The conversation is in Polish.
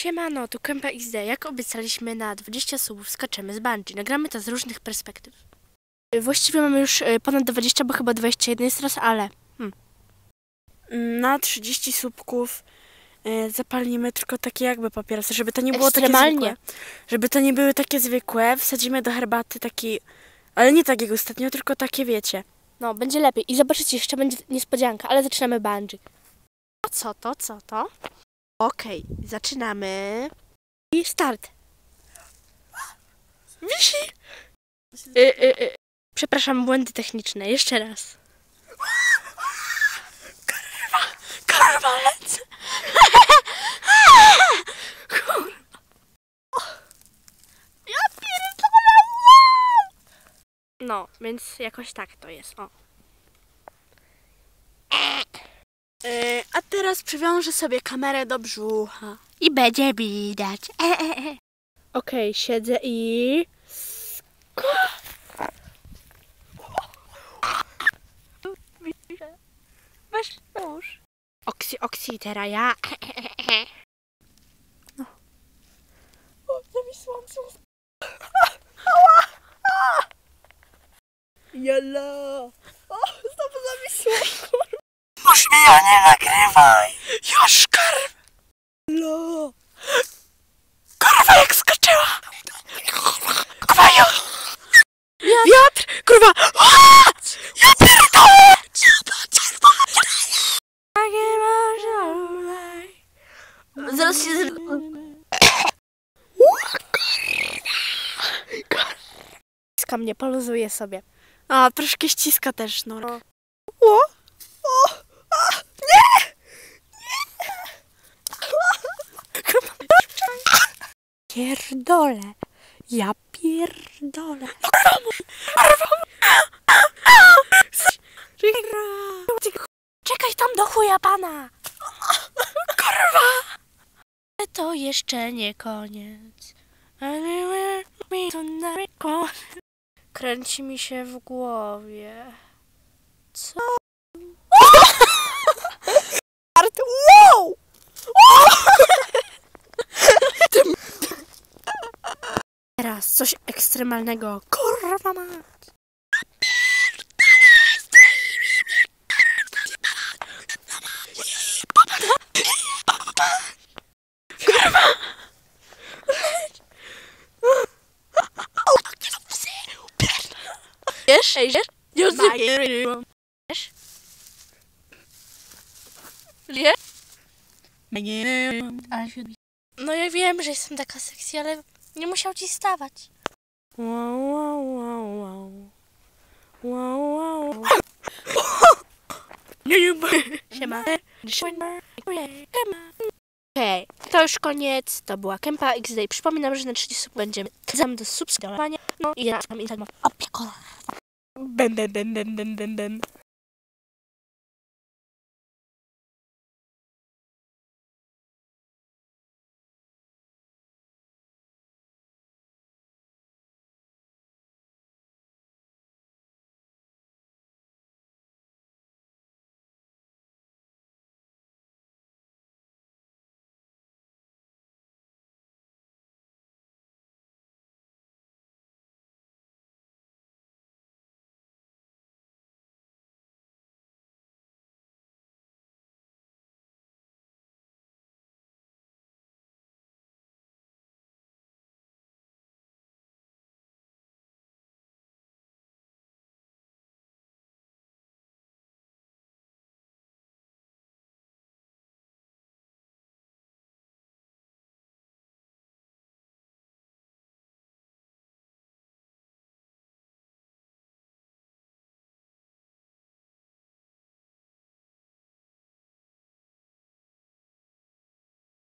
Siemano, tu Kępa XD. Jak obiecaliśmy na 20 subów skaczemy z bungee. Nagramy to z różnych perspektyw. Y, Właściwie mamy już y, ponad 20, bo chyba 21 jest teraz, ale... Hmm. Na 30 słupków e, zapalimy tylko takie jakby papierosy, żeby to nie było takie zwykłe. Żeby to nie były takie zwykłe, wsadzimy do herbaty taki, ale nie tak jak ostatnio, tylko takie wiecie. No, będzie lepiej. I zobaczycie, jeszcze będzie niespodzianka, ale zaczynamy bungee. A co to, co to? Okej, zaczynamy. I start. Wisi! Y, y, y. Przepraszam, błędy techniczne. Jeszcze raz. Kurwa, lecę! No, więc jakoś tak to jest. O. E, a teraz przywiążę sobie kamerę do brzucha. I będzie widać. E, e, e. Okej, siedzę i... Weź nóż. Oksy, oksy, teraz ja. O, zawisłam się. Jala! O, znowu zawisłam. Ja nie nagrywaj! Już kurwa! Jala! Kurwa jak skoczyła! Kurwa Wiatr! Kurwa! Ja pierdolę! Zaraz się... z- Ściska mnie, poluzuje sobie. A, troszkę ściska też, no. O! A! Nie! Pierdolę. Ja pierdolę. Czekaj tam do chuja pana. Kurwa. To jeszcze nie koniec. Kręci mi się w głowie. Co? Art, wow! Teraz coś ekstremalnego. Kurwa mać. Wiesz? Ej, wiesz? Już Wiesz? Wiesz? No ja wiem, że jestem taka sexy, ale nie musiał ci stawać. Wow, wow, wow, wow. Wow, wow. Siema. Okej, to już koniec. To była Kempa XD. Przypominam, że na 30 sub będziemy zam do subskrybowania. No i ja tam i tam opiekola. Ben, ben, ben, ben, ben, ben, ben.